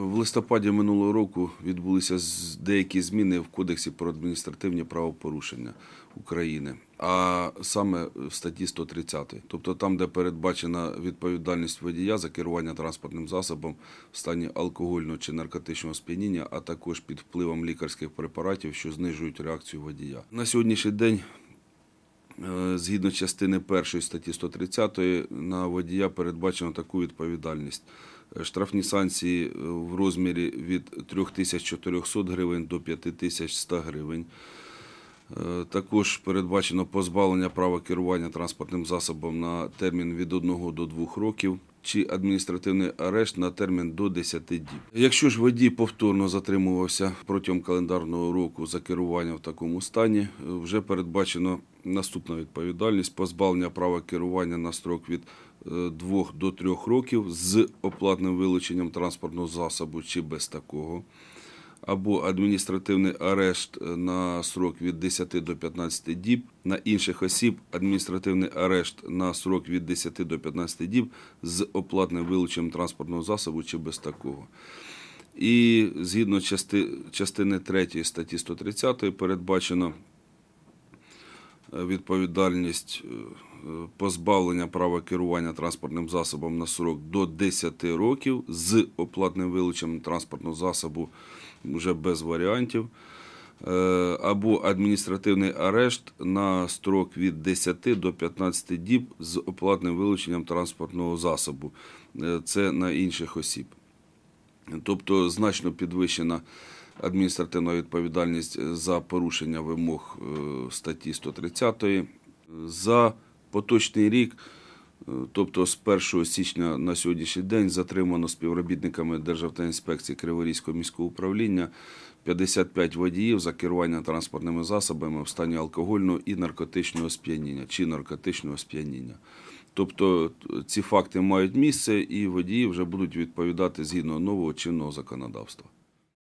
В листопаді минулого року відбулися деякі зміни в Кодексі про адміністративні правопорушення України, а саме в статті 130. Тобто там, де передбачена відповідальність водія за керування транспортним засобом в стані алкогольного чи наркотичного сп'яніння, а також під впливом лікарських препаратів, що знижують реакцію водія. На сьогоднішній день Е, Згідно частини 1 статті 130 на водія передбачено таку відповідальність. Штрафні санкції е, в розмірі від 3400 гривень до 5100 гривень. Е, Також передбачено позбавлення права керування транспортним засобом на термін від 1 до 2 років чи адміністративний арешт на термін до 10 діб. Якщо ж водій повторно затримувався протягом календарного року за керування в такому стані, е, вже передбачено наступна відповідальність позбавлення права керування на строк від 2 до 3 років з оплатним вилученням транспортного засобу чи без такого або адміністративний арешт на срок від 10 до 15 діб, на інших осіб адміністративний арешт на срок від 10 до 15 діб з оплатним вилученням транспортного засобу чи без такого. І згідно частини 3 статті 130 передбачено відповідальність е, позбавлення права керування транспортним засобом на срок до 10 років з оплатним вилученням транспортного засобу вже без варіантів. Е, Або адміністративний арешт на строк від 10 до 15 діб з оплатним вилученням транспортного засобу. Е, Це на інших осіб. Тобто значно підвищена адміністративна відповідальність за порушення вимог е, статті 130. За поточний рік, е, тобто з 1 січня на сьогоднішній день, затримано співробітниками Державтоінспекції Криворізького міського управління 55 водіїв за керування транспортними засобами в стані алкогольного і наркотичного сп'яніння чи наркотичного сп'яніння. Тобто ці факти мають місце, і водії вже будуть відповідати згідно нового чинного законодавства.